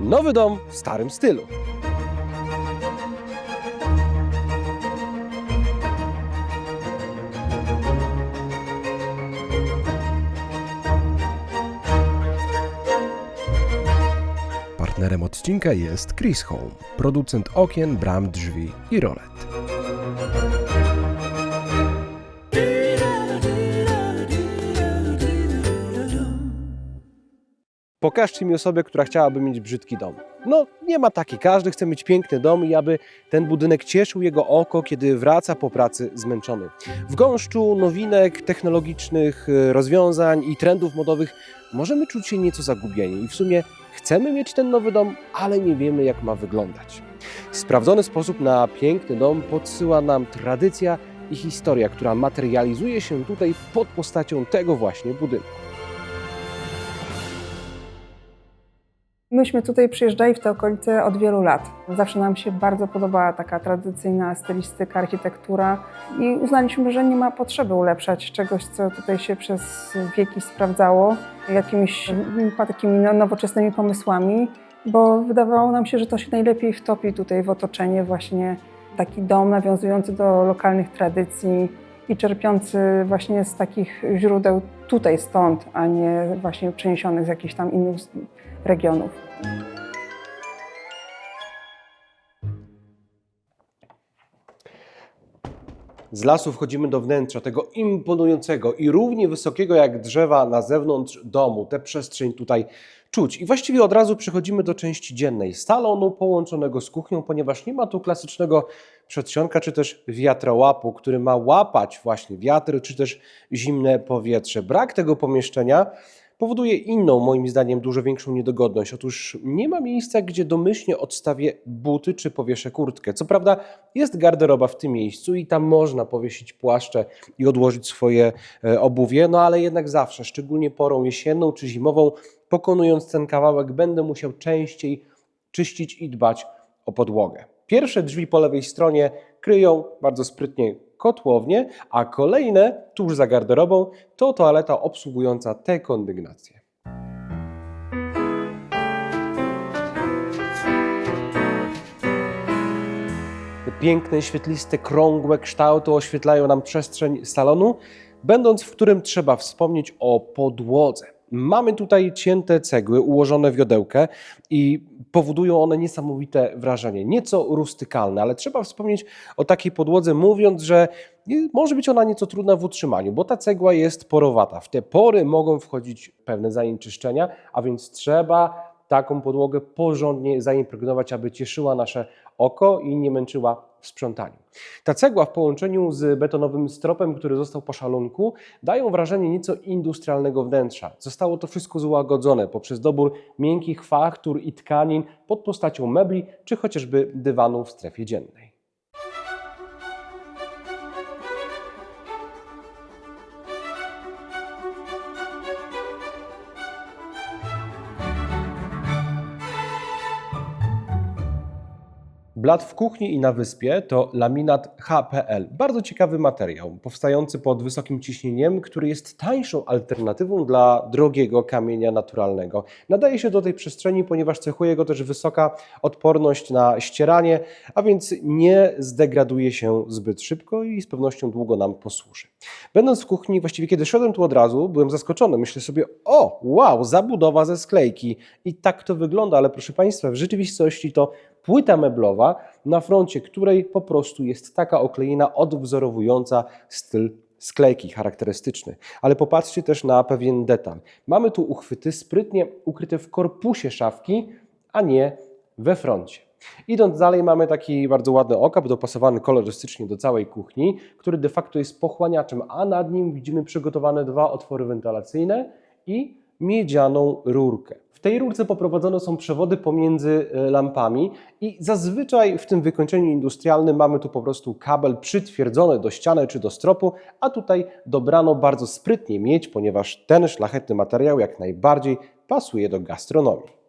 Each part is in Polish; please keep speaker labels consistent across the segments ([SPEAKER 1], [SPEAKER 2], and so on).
[SPEAKER 1] Nowy dom w starym stylu. Partnerem odcinka jest Chris Home, producent okien, bram, drzwi i rolet. Pokażcie mi osobę, która chciałaby mieć brzydki dom. No, nie ma takiej. Każdy chce mieć piękny dom i aby ten budynek cieszył jego oko, kiedy wraca po pracy zmęczony. W gąszczu nowinek technologicznych, y, rozwiązań i trendów modowych możemy czuć się nieco zagubieni i w sumie chcemy mieć ten nowy dom, ale nie wiemy, jak ma wyglądać. Sprawdzony sposób na piękny dom podsyła nam tradycja i historia, która materializuje się tutaj pod postacią tego właśnie budynku.
[SPEAKER 2] Myśmy tutaj przyjeżdżali w te okolice od wielu lat. Zawsze nam się bardzo podobała taka tradycyjna stylistyka, architektura i uznaliśmy, że nie ma potrzeby ulepszać czegoś, co tutaj się przez wieki sprawdzało, jakimiś takimi no- nowoczesnymi pomysłami, bo wydawało nam się, że to się najlepiej wtopi tutaj w otoczenie właśnie taki dom nawiązujący do lokalnych tradycji i czerpiący właśnie z takich źródeł tutaj stąd, a nie właśnie przeniesionych z jakichś tam innych regionów.
[SPEAKER 1] Z lasu wchodzimy do wnętrza tego imponującego i równie wysokiego jak drzewa na zewnątrz domu. Tę przestrzeń tutaj czuć. I właściwie od razu przechodzimy do części dziennej salonu połączonego z kuchnią, ponieważ nie ma tu klasycznego przedsionka czy też wiatrołapu, który ma łapać właśnie wiatr czy też zimne powietrze. Brak tego pomieszczenia powoduje inną, moim zdaniem, dużo większą niedogodność. Otóż nie ma miejsca, gdzie domyślnie odstawię buty czy powieszę kurtkę. Co prawda jest garderoba w tym miejscu i tam można powiesić płaszcze i odłożyć swoje e, obuwie, no ale jednak zawsze, szczególnie porą jesienną czy zimową, pokonując ten kawałek, będę musiał częściej czyścić i dbać o podłogę. Pierwsze drzwi po lewej stronie kryją bardzo sprytnie kotłownię, a kolejne tuż za garderobą to toaleta obsługująca te kondygnacje. Piękne, świetliste, krągłe kształty oświetlają nam przestrzeń salonu, będąc w którym trzeba wspomnieć o podłodze. Mamy tutaj cięte cegły ułożone w jodełkę i powodują one niesamowite wrażenie. Nieco rustykalne, ale trzeba wspomnieć o takiej podłodze, mówiąc, że może być ona nieco trudna w utrzymaniu, bo ta cegła jest porowata. W te pory mogą wchodzić pewne zanieczyszczenia, a więc trzeba taką podłogę porządnie zaimpregnować, aby cieszyła nasze oko i nie męczyła w sprzątaniu. Ta cegła w połączeniu z betonowym stropem, który został po szalunku, dają wrażenie nieco industrialnego wnętrza. Zostało to wszystko złagodzone poprzez dobór miękkich faktur i tkanin pod postacią mebli czy chociażby dywanu w strefie dziennej. Blat w kuchni i na wyspie to laminat HPL. Bardzo ciekawy materiał, powstający pod wysokim ciśnieniem, który jest tańszą alternatywą dla drogiego kamienia naturalnego. Nadaje się do tej przestrzeni, ponieważ cechuje go też wysoka odporność na ścieranie, a więc nie zdegraduje się zbyt szybko i z pewnością długo nam posłuży. Będąc w kuchni, właściwie kiedy szedłem tu od razu, byłem zaskoczony. Myślę sobie, o, wow, zabudowa ze sklejki. I tak to wygląda, ale proszę Państwa, w rzeczywistości to płyta meblowa, na froncie której po prostu jest taka oklejina odwzorowująca styl sklejki charakterystyczny. Ale popatrzcie też na pewien detal. Mamy tu uchwyty sprytnie ukryte w korpusie szafki, a nie we froncie. Idąc dalej mamy taki bardzo ładny okap dopasowany kolorystycznie do całej kuchni, który de facto jest pochłaniaczem, a nad nim widzimy przygotowane dwa otwory wentylacyjne i miedzianą rurkę. W tej rurce poprowadzone są przewody pomiędzy e, lampami i zazwyczaj w tym wykończeniu industrialnym mamy tu po prostu kabel przytwierdzony do ściany czy do stropu, a tutaj dobrano bardzo sprytnie miedź, ponieważ ten szlachetny materiał jak najbardziej pasuje do gastronomii.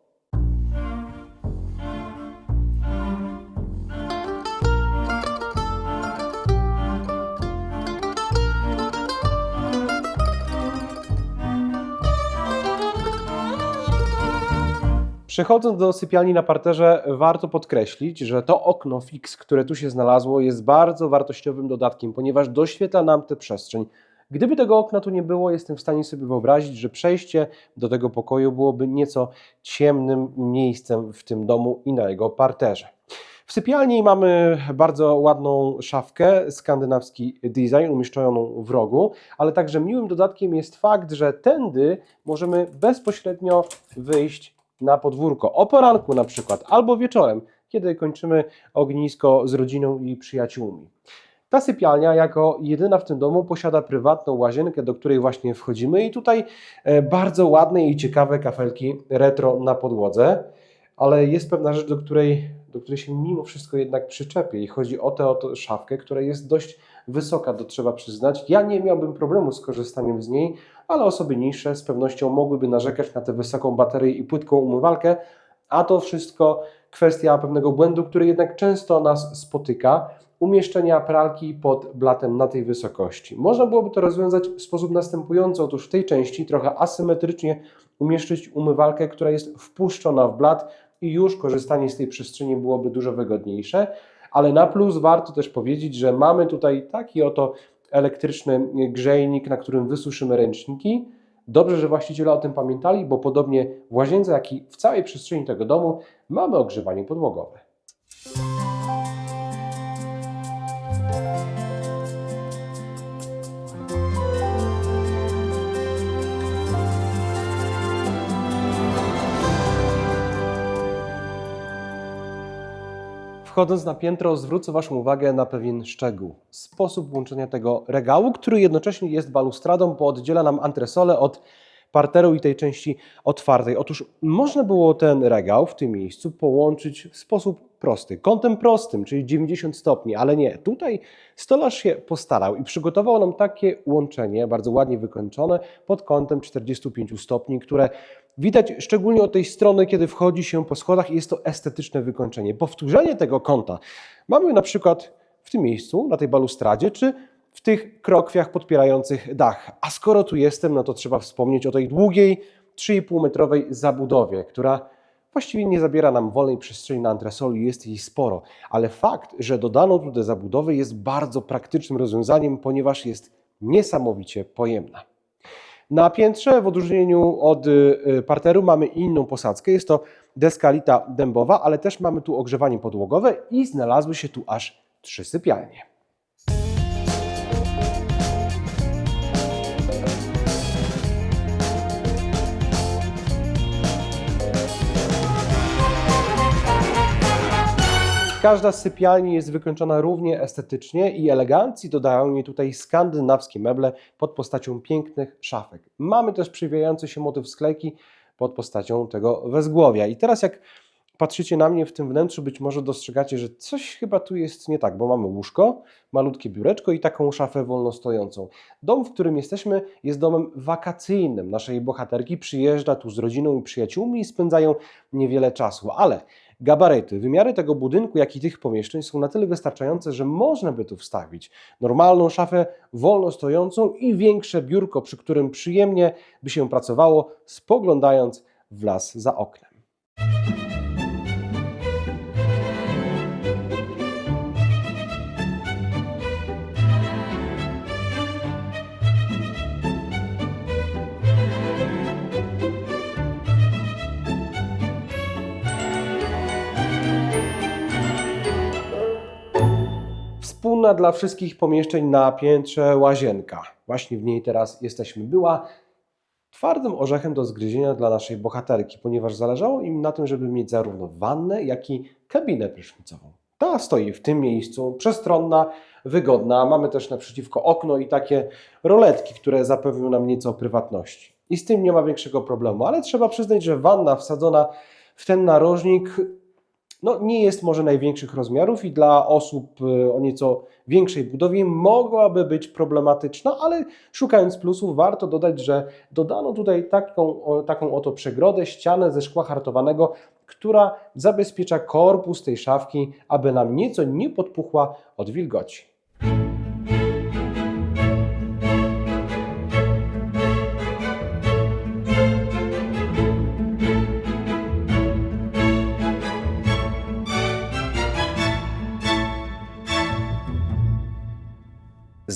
[SPEAKER 1] Przechodząc do sypialni na parterze, warto podkreślić, że to okno fix, które tu się znalazło, jest bardzo wartościowym dodatkiem, ponieważ doświetla nam tę przestrzeń. Gdyby tego okna tu nie było, jestem w stanie sobie wyobrazić, że przejście do tego pokoju byłoby nieco ciemnym miejscem w tym domu i na jego parterze. W sypialni mamy bardzo ładną szafkę, skandynawski design umieszczoną w rogu, ale także miłym dodatkiem jest fakt, że tędy możemy bezpośrednio wyjść na podwórko. O poranku na przykład, albo wieczorem, kiedy kończymy ognisko z rodziną i przyjaciółmi. Ta sypialnia jako jedyna w tym domu posiada prywatną łazienkę, do której właśnie wchodzimy i tutaj e, bardzo ładne i ciekawe kafelki retro na podłodze, ale jest pewna rzecz, do której, do której się mimo wszystko jednak przyczepię i chodzi o tę szafkę, która jest dość wysoka, to trzeba przyznać. Ja nie miałbym problemu z korzystaniem z niej, ale osoby niższe z pewnością mogłyby narzekać na tę wysoką baterię i płytką umywalkę, a to wszystko kwestia pewnego błędu, który jednak często nas spotyka, umieszczenia pralki pod blatem na tej wysokości. Można byłoby to rozwiązać w sposób następujący, otóż w tej części trochę asymetrycznie umieszczyć umywalkę, która jest wpuszczona w blat i już korzystanie z tej przestrzeni byłoby dużo wygodniejsze, ale na plus warto też powiedzieć, że mamy tutaj taki oto elektryczny grzejnik, na którym wysuszymy ręczniki. Dobrze, że właściciele o tym pamiętali, bo podobnie w łazience, jak i w całej przestrzeni tego domu mamy ogrzewanie podłogowe. Wchodząc na piętro, zwrócę Waszą uwagę na pewien szczegół. Sposób łączenia tego regału, który jednocześnie jest balustradą, bo oddziela nam antresolę od parteru i tej części otwartej. Otóż można było ten regał w tym miejscu połączyć w sposób prosty, kątem prostym, czyli 90 stopni, ale nie. Tutaj stolarz się postarał i przygotował nam takie łączenie, bardzo ładnie wykończone, pod kątem 45 stopni, które Widać szczególnie od tej strony, kiedy wchodzi się po schodach i jest to estetyczne wykończenie. Powtórzenie tego kąta mamy na przykład w tym miejscu, na tej balustradzie, czy w tych krokwiach podpierających dach. A skoro tu jestem, no to trzeba wspomnieć o tej długiej, 3,5 metrowej zabudowie, która właściwie nie zabiera nam wolnej przestrzeni na antresoli, jest jej sporo. Ale fakt, że dodano tu zabudowę jest bardzo praktycznym rozwiązaniem, ponieważ jest niesamowicie pojemna. Na piętrze, w odróżnieniu od y, parteru, mamy inną posadzkę. Jest to deskalita dębowa, ale też mamy tu ogrzewanie podłogowe i znalazły się tu aż trzy sypialnie. Każda sypialni jest wykończona równie estetycznie i elegancji dodają jej tutaj skandynawskie meble pod postacią pięknych szafek. Mamy też przywijający się motyw sklejki pod postacią tego wezgłowia. I teraz jak patrzycie na mnie w tym wnętrzu, być może dostrzegacie, że coś chyba tu jest nie tak, bo mamy łóżko, malutkie biureczko i taką szafę wolno stojącą. Dom, w którym jesteśmy, jest domem wakacyjnym. Naszej bohaterki przyjeżdża tu z rodziną i przyjaciółmi i spędzają niewiele czasu, ale gabaryty, wymiary tego budynku, jak i tych pomieszczeń są na tyle wystarczające, że można by tu wstawić normalną szafę wolno stojącą i większe biurko, przy którym przyjemnie by się pracowało, spoglądając w las za oknem. Wspólna dla wszystkich pomieszczeń na piętrze łazienka. Właśnie w niej teraz jesteśmy. Była twardym orzechem do zgryzienia dla naszej bohaterki, ponieważ zależało im na tym, żeby mieć zarówno wannę, jak i kabinę prysznicową. Ta stoi w tym miejscu, przestronna, wygodna. Mamy też naprzeciwko okno i takie roletki, które zapewnią nam nieco prywatności. I z tym nie ma większego problemu, ale trzeba przyznać, że wanna wsadzona w ten narożnik no, nie jest może największych rozmiarów i dla osób y, o nieco większej budowie mogłaby być problematyczna, ale szukając plusów warto dodać, że dodano tutaj taką, taką oto przegrodę, ścianę ze szkła hartowanego, która zabezpiecza korpus tej szafki, aby nam nieco nie podpuchła od wilgoci.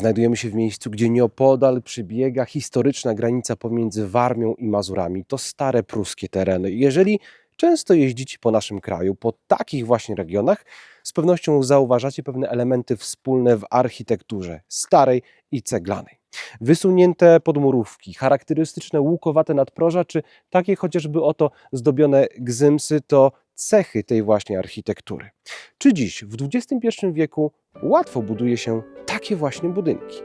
[SPEAKER 1] Znajdujemy się w miejscu, gdzie nieopodal przebiega historyczna granica pomiędzy Warmią i Mazurami. To stare pruskie tereny. Jeżeli często jeździcie po naszym kraju, po takich właśnie regionach, z pewnością zauważacie pewne elementy wspólne w architekturze starej i ceglanej. Wysunięte podmurówki, charakterystyczne łukowate nadproża, czy takie chociażby oto zdobione gzymsy to cechy tej właśnie architektury. Czy dziś, w XXI wieku, łatwo buduje się takie właśnie budynki?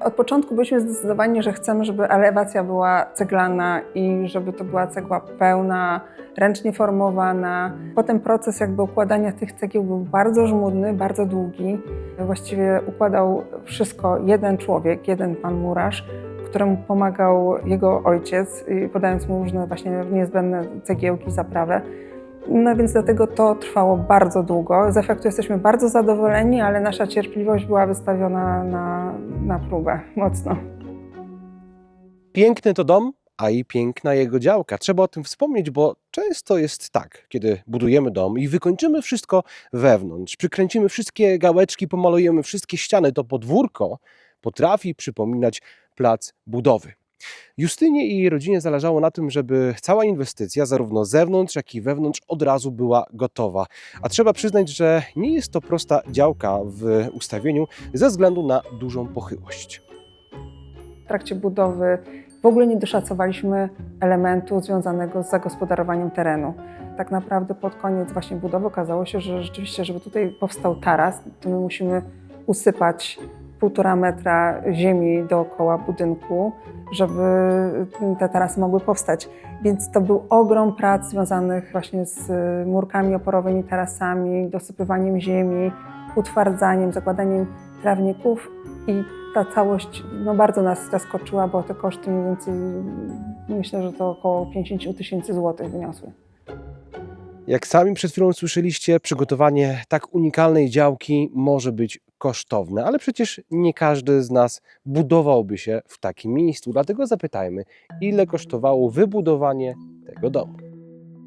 [SPEAKER 2] Od początku byliśmy zdecydowani, że chcemy, żeby elewacja była ceglana i żeby to była cegła pełna, ręcznie formowana. Potem proces jakby układania tych cegieł był bardzo żmudny, bardzo długi. Właściwie układał wszystko jeden człowiek, jeden pan murarz, któremu pomagał jego ojciec, podając mu różne właśnie niezbędne cegiełki, zaprawę. No więc dlatego to trwało bardzo długo. Z efektu jesteśmy bardzo zadowoleni, ale nasza cierpliwość była wystawiona na, na próbę mocno.
[SPEAKER 1] Piękny to dom, a i piękna jego działka. Trzeba o tym wspomnieć, bo często jest tak, kiedy budujemy dom i wykończymy wszystko wewnątrz, przykręcimy wszystkie gałeczki, pomalujemy wszystkie ściany, to podwórko potrafi przypominać plac budowy. Justynie i jej rodzinie zależało na tym, żeby cała inwestycja, zarówno zewnątrz, jak i wewnątrz, od razu była gotowa. A trzeba przyznać, że nie jest to prosta działka w ustawieniu ze względu na dużą pochyłość.
[SPEAKER 2] W trakcie budowy w ogóle nie doszacowaliśmy elementu związanego z zagospodarowaniem terenu. Tak naprawdę pod koniec właśnie budowy okazało się, że rzeczywiście, żeby tutaj powstał taras, to my musimy usypać półtora metra ziemi dookoła budynku, żeby te tarasy mogły powstać. Więc to był ogrom prac związanych właśnie z murkami oporowymi, tarasami, dosypywaniem ziemi, utwardzaniem, zakładaniem trawników i ta całość no, bardzo nas zaskoczyła, bo te koszty mniej więcej myślę, że to około 50 tysięcy złotych wyniosły.
[SPEAKER 1] Jak sami przed chwilą słyszeliście, przygotowanie tak unikalnej działki może być kosztowne, ale przecież nie każdy z nas budowałby się w takim miejscu. Dlatego zapytajmy, ile kosztowało wybudowanie tego domu.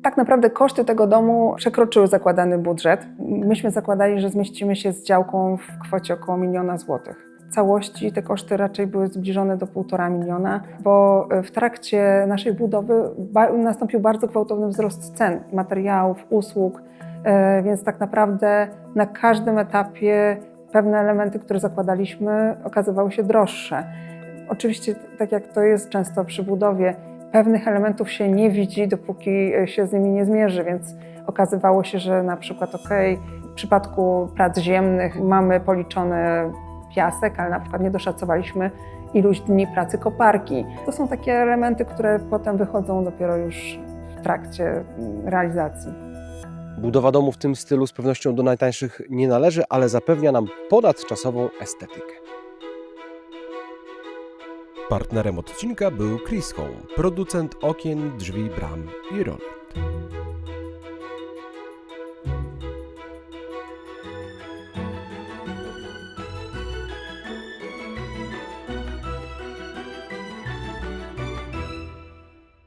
[SPEAKER 2] Tak naprawdę koszty tego domu przekroczyły zakładany budżet. Myśmy zakładali, że zmieścimy się z działką w kwocie około miliona złotych. Całości te koszty raczej były zbliżone do półtora miliona, bo w trakcie naszej budowy nastąpił bardzo gwałtowny wzrost cen materiałów, usług, e, więc tak naprawdę na każdym etapie pewne elementy, które zakładaliśmy, okazywały się droższe. Oczywiście, tak jak to jest często przy budowie, pewnych elementów się nie widzi, dopóki się z nimi nie zmierzy, więc okazywało się, że na przykład ok, w przypadku prac ziemnych mamy policzone piasek, ale na przykład nie doszacowaliśmy iluś dni pracy koparki. To są takie elementy, które potem wychodzą dopiero już w trakcie realizacji.
[SPEAKER 1] Budowa domu w tym stylu z pewnością do najtańszych nie należy, ale zapewnia nam ponadczasową estetykę.
[SPEAKER 3] Partnerem odcinka był Chris Home, producent okien, drzwi, bram i rolet.